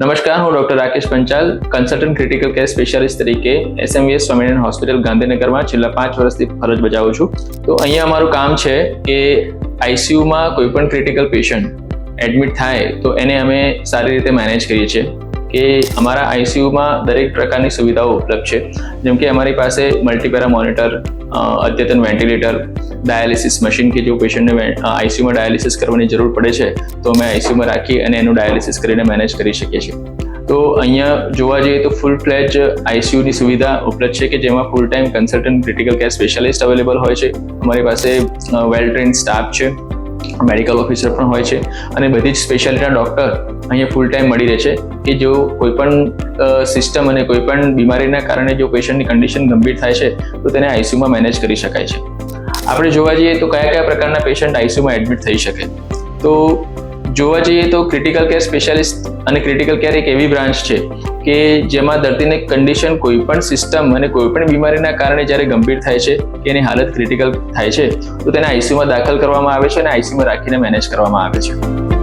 નમસ્કાર, હું doctor Rakesh Panchal consultant critical care specialist તરીકે એસએમવીએસ સ્વામિનારાયણ હોસ્પિટલ ગાંધીનગરમાં છેલ્લા પાંચ વર્ષથી ફરજ બજાવું છું. તો અહીંયા અમારું કામ છે કે આઈસીયુમાં કોઈ પણ ક્રિટિકલ પેશન્ટ એડમિટ થાય તો એને અમે સારી રીતે મેનેજ કરીએ છીએ કે અમારા આઈસીયુમાં દરેક પ્રકારની સુવિધાઓ ઉપલબ્ધ છે. જેમ કે અમારી પાસે મલ્ટીપેરા મોનિટર અદ્યતન વેન્ટિલેટર ડાયાલિસિસ મશીન કે જો પેશન્ટને આઈસીયુમાં ડાયાલિસિસ કરવાની જરૂર પડે છે, તો અમે આઈસીયુમાં રાખી અને એનું ડાયાલિસિસ કરીને મેનેજ કરી શકીએ છીએ. તો અહીંયા જોવા જઈએ તો ફૂલ ફ્લેજ આઈસીયુની સુવિધા ઉપલબ્ધ છે કે જેમાં full time consultant critical care specialist available હોય છે. અમારી પાસે વેલ ટ્રેન્ડ સ્ટાફ છે. મેડિકલ ઓફિસર પણ હોય છે. અને બધી જ સ્પેશિયાલિટીના ડૉક્ટર અહીંયા ફૂલ ટાઈમ મળી રહે છે. કે જો કોઈપણ સિસ્ટમ અને કોઈપણ બીમારીના કારણે જો પેશન્ટની કન્ડિશન ગંભીર થાય છે, તો તેને આઈસીયુમાં મેનેજ કરી શકાય છે. આપણે જોવા જઈએ તો કયા કયા પ્રકારના પેશન્ટ આઈસીયુમાં એડમિટ થઈ શકે? તો જોવા જઈએ તો ક્રિટિકલ કેર સ્પેશિયાલિસ્ટ અને ક્રિટિકલ કેર એક એવી બ્રાન્ચ છે કે જેમાં દર્દીને કન્ડિશન કોઈ પણ સિસ્ટમ અને કોઈ પણ બીમારીના કારણે જ્યારે ગંભીર થાય છે કે એની હાલત ક્રિટિકલ થાય છે, તો તેને આઈસીયુમાં દાખલ કરવામાં આવે છે અને આઈસીયુમાં રાખીને મેનેજ કરવામાં આવે છે.